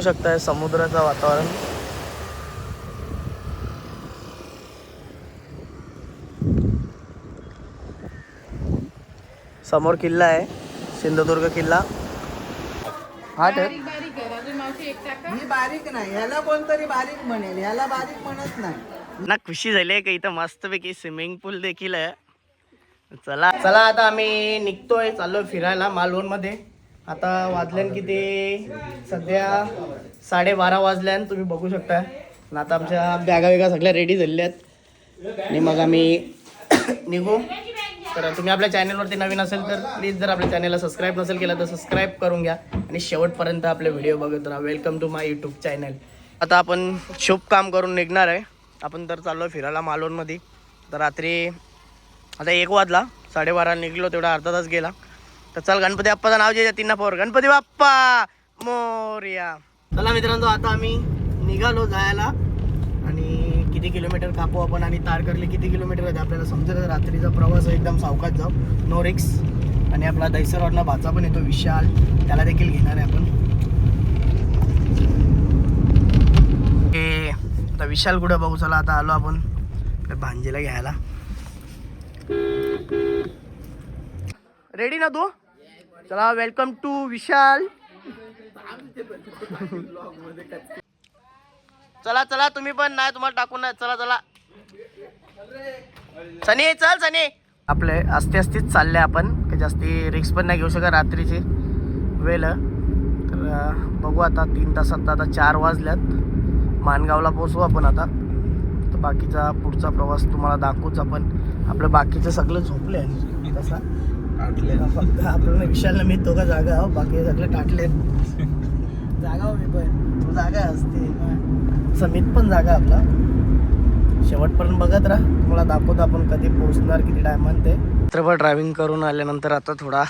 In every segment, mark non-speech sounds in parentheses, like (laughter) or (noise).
बघू शकताय समुद्राचं वातावरण. समोर किल्ला आहे सिंधुदुर्ग किल्ला. हा ठेव ही बारीक नाही. ह्याला कोणतरी बारीक म्हणेल. ह्याला बारीक म्हणत नाही. ना खुशी झाली आहे का इथं? मस्तपैकी स्विमिंग पूल देखील आहे. चला चला आता आम्ही निघतोय चाललोय फिरायला मालवणमध्ये आता वाजल्यान किती? सध्या साडेबारा वाजल्यान तुम्ही बघू शकता. आणि आता आमच्या बॅगा वेगा सगळ्या रेडी झालेल्या आहेत. आणि मग आम्ही (coughs) निघू. तर तुम्ही आपल्या चॅनलवरती नवीन असेल तर प्लीज जर आपल्या चॅनलला सबस्क्राईब नसेल केलं तर सबस्क्राईब करून घ्या. आणि शेवटपर्यंत आपले व्हिडिओ बघत राहा. Welcome to my YouTube channel आता आपण शुभ काम करून निघणार आहे. आपण तर चाललो फिरायला मालोनमध्ये तर रात्री आता एक वाजला. साडेबारा निघलो तेवढा अर्धा तास गेला. तर चल गणपती बाप्पाचं नाव जे तीन पोर गणपती बाप्पा! मोर्या. चला मित्रांनो आता आम्ही निघालो जायला. आणि किती किलोमीटर कापू आपण आणि तारकर्ली किती किलोमीटर आहे आपल्याला समजेल रात्रीचा प्रवास एकदम सावकात जाऊ. नो रिक्स आणि आपला दैसरवाडला भाचा पण येतो विशाल. त्याला देखील घेणार आहे आपण. ए आता विशाल कुठं बघू? चला आता आलो आपण. भांजीला घ्यायला. रेडी ना तू? चला वेलकम टू विशाल. चला चला तुम्ही पण नाही तुम्हाला टाकून नाही. चला चला. सनी चल सनी. आपले असते असतेच चालले आपण. काही जास्ती रिक्स पण नाही घेऊ शकत रात्रीची वेळ. तर बघू आता तीन तासात आता चार वाजल्यात. मानगावला पोचू आपण आता. तर बाकीचा पुढचा प्रवास तुम्हाला दाखवूच आपण. आपलं बाकीचं सगळं झोपले आहे. तसा फक्त आपल्याला विशालला मी तो का जागा आहो बाकी सगळे टाटले (laughs) जागा हो मी पण तू जागा असते. समित पण जागा आपला. शेवटपर्यंत बघत राहा. तुम्हाला दाखवतो आपण कधी पोहोचणार किती टायमान ते चित्रपट ड्रायव्हिंग करून आल्यानंतर आता थोडा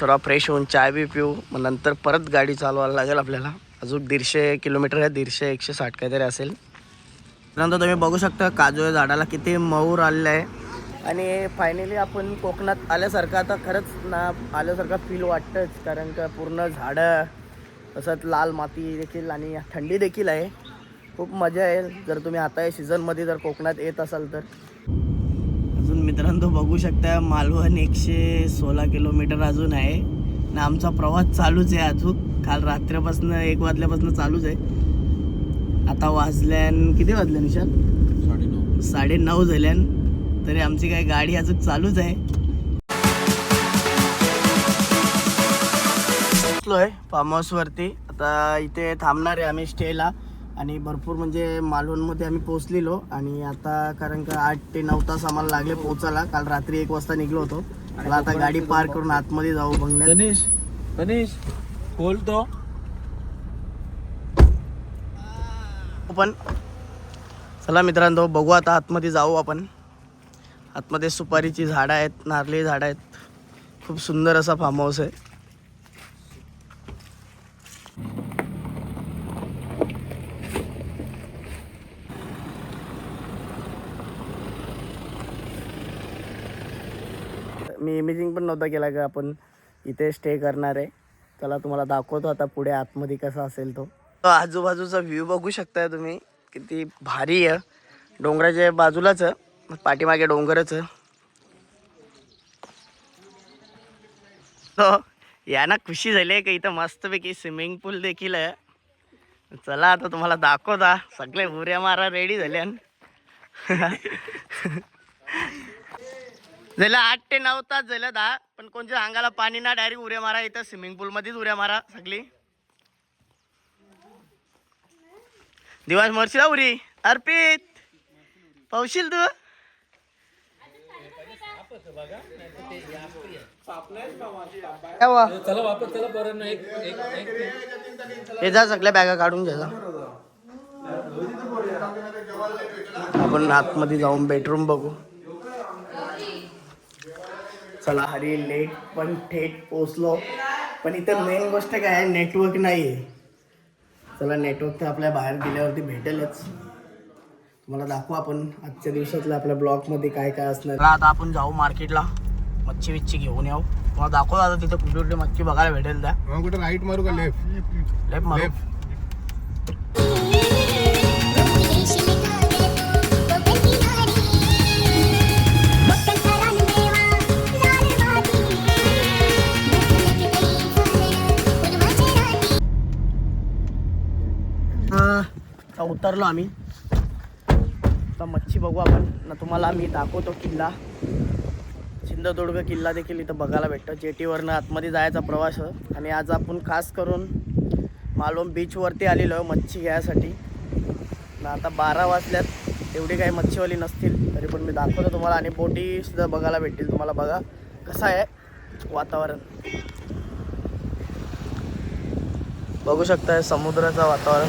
थोडा फ्रेश होऊन चाय बी पिऊ. मग नंतर परत गाडी चालवायला लागेल आपल्याला. अजून दीडशे किलोमीटर आहे दीडशे एकशे साठ काहीतरी असेल. त्यानंतर तुम्ही बघू शकता काजू या झाडाला किती मऊर आलेलं आहे. आणि फायनली आपण कोकणात आल्यासारखं आता खरंच ना आल्यासारखं फील वाटतंच. कारण का पूर्ण झाडं तसंच लाल माती देखील आणि थंडी देखील आहे. खूप मजा आहे जर तुम्ही आता या सीझनमध्ये जर कोकणात येत असाल तर. अजून मित्रांनो बघू शकता मालवण एकशे सोळा किलोमीटर अजून आहे. आणि आमचा प्रवास चालूच आहे अजून. काल रात्रीपासून एक वाजल्यापासून चालूच आहे. आता वाजल्यान किती वाजल्या निशाल साडे नऊ झाल्यान. तरी आमची काय गाडी अजून चालूच आहे. आहे फार्म हाऊसवरती आता इथे थांबणार आहे आम्ही स्टेला आणि भरपूर म्हणजे मालवणमध्ये आम्ही पोहोचलेलो. आणि आता कारण का आठ ते नऊ तास आम्हाला लागले पोहोचायला. काल रात्री एक वाजता निघलो होतो. मला आता गाडी पार्क करून आतमध्ये जाऊ बंगल्यात गणेश गणेश खोल तो पण चला मित्रांनो बघू आता आतमध्ये जाऊ आपण. आतमध्ये सुपारीची झाडं आहेत नारळी झाडं आहेत. खूप सुंदर असा फार्म हाऊस आहे. मी इमेजिंग पण नव्हता केला का आपण इथे स्टे करणार आहे. चला तुम्हाला दाखवतो आता पुढे आतमध्ये कसा असेल तो. तो आजूबाजूचा व्ह्यू बघू शकताय तुम्ही किती भारी आहे. डोंगराच्या बाजूलाच आहे. पाठीमागे डोंगरच. आहे यांना खुशी झाली आहे का इथं मस्तपैकी स्विमिंग पूल देखील आहे. चला आता तुम्हाला दाखवता. सगळे उऱ्या मारा रेडी झाल्या झालं आठ ते नऊ तास झालं दहा पण कोणत्या अंगाला पाणी ना डायरेक्ट उऱ्या मारा इथं. स्विमिंग पूल मध्येच मारा सगळी. दिवस मरशील उरी. अर्पित पावशील तू? चला वापस चला बरं ना एक एक एक. हे जा सगळ्या बॅगा काढून घ्या. आपण आतमध्ये जाऊन बेडरूम बघू. चला हरी लेट पण थेट पोचलो पण इथं मेन गोष्ट काय आहे नेटवर्क नाही आहे चला नेटवर्क तर आपल्या बाहेर गेल्यावरती भेटेलच. तुम्हाला दाखवू आपण आजच्या दिवसातला आपल्या ब्लॉकमध्ये काय काय असणार. आता आपण जाऊ मार्केटला. मच्छी विच्छी घेऊन येऊ. तुम्हाला दाखवू आता तिथे कुठे कुठे मच्छी बघायला भेटेल त्या. कुठे राईट मारू का लेफ्ट लेफ्ट मारू. उतरलो आम्ही. आता मच्छी बघू आपण. ना तुम्हाला मी दाखवतो किल्ला. सिंधुदुर्ग किल्ला देखील इथं बघायला भेटतं. जेटीवरनं आतमध्ये जायचा प्रवास आणि आज आपण खास करून मालवण बीचवरती आलेलो आहे मच्छी घ्यायसाठी. ना आता बारा वाजल्यात. एवढी काही मच्छीवाली नसतील तरी पण मी दाखवतो तुम्हाला. आणि बोटीसुद्धा बघायला भेटतील तुम्हाला बघा. कसं आहे वातावरण. बघू शकताय समुद्राचं वातावरण.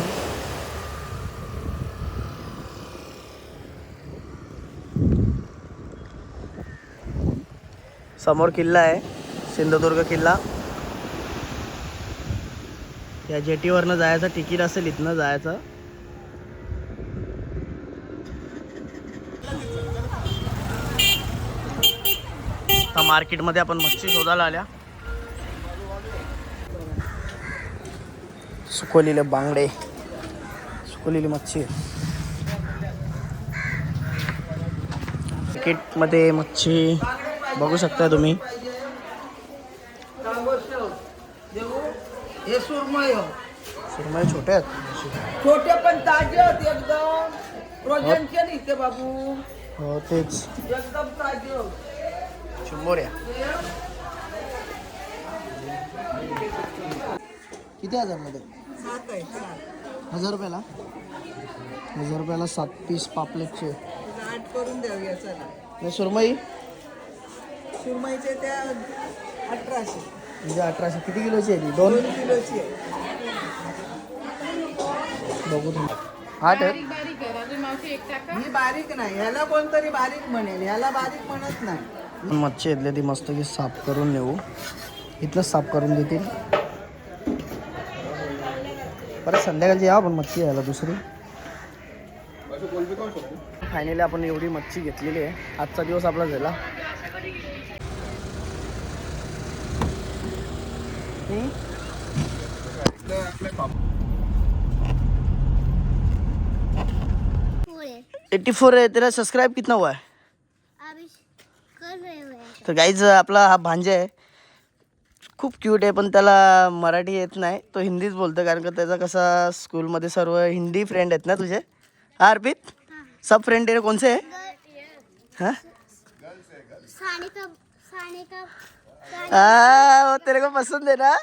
समोर किल्ला आहे सिंधुदुर्ग किल्ला. या जेटीवरनं जायचं तिकीट असेल इथनं जायचं. आता मार्केटमध्ये आपण मच्छी शोधायला आल्या. सुकवलेले बांगडे सुकवलेली मच्छी. मार्केटमध्ये मच्छी. बघू शकता तुम्ही. हे सुरमय सुरमई छोटे आहेत. छोटे पण ताजे आहेत एकदम. प्रोजनचे नाही ते बाबू. हो तेच. एकदम ताजे. शंभर किती आहे सात. हजार रुपयाला? हजार रुपयाला सात पीस पापलेटचे. आठ करून आणि सुरमई? सुरमईचे त्या अठराशे. म्हणजे अठराशे किती किलोची आहे ती? दोन? दोन किलोची आहे. बघू तुम्ही. आठ आहेत? ही बारीक नाही. ह्याला कोणतरी बारीक म्हणेल. ह्याला बारीक म्हणत नाही. मच्छी घेतली ती मस्त की साफ करून नेऊ. इथलंच साफ करून देतील. परत संध्याकाळची या आपण मच्छी घ्यायला दुसरी. फायनली आपण एवढी मच्छी घेतलेली आहे. आजचा दिवस आपला झाला. एट्टी फोर है तेरा सब्सक्राइब कितना हुआ है? अभी कर रहे हुए हैं तर गाईज आपला हा भांजा आहे. खूप क्यूट आहे पण त्याला मराठी येत नाही. तो हिंदीच बोलतो कारण का त्याचा कसा स्कूलमध्ये सर्व हिंदी फ्रेंड आहेत ना तुझे? हा अर्पित? सब फ्रेंड तेरे कौन से है? हाँ वो तेरे को पसंद है ना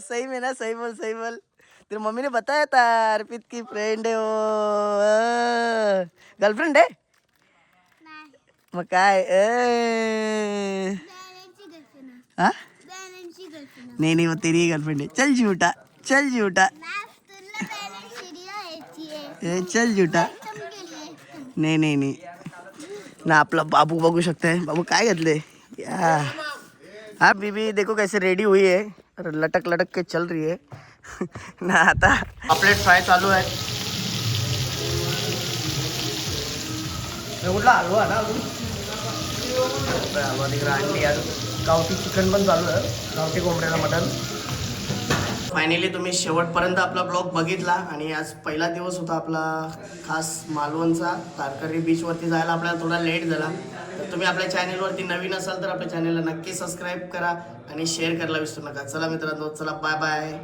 सही में ना सही बोल सही बोल तेरी मम्मी ने बताया था अर्पित की फ्रेंड है वो गर्लफ्रेंड है मग काय हा नहीं नहीं वो तेरी गर्लफ्रेंड है चल झूठा चल झूठा चल झूठा नाही नाही नाही ना आपला बाबू बघू शकताय बाबू काय घेतले? या। हाँ बीबी देखो कैसे रेडी हुई है। और लटक लटक के चल रही है। (laughs) ना आता। पापलेट फ्राय चालू हे। कुठला हलवा ना अजून हलवा तिकडे अंडी अजून गावठी चिकन पण चालू आहे गावठी कोंबड्याला मटन। फायनली तुम्ही शेवटपर्यंत आपला ब्लॉग बघितला आणि आज पहिला दिवस होता आपला खास मालवणचा. तारकरी बीचवरती जायला आपल्याला थोडा लेट झाला. तर तुम्ही आपल्या चॅनेलवरती नवीन असाल तर आपल्या चॅनेलला नक्की सबस्क्राईब करा आणि शेअर करायला विसरू नका. चला मित्रांनो चला बाय बाय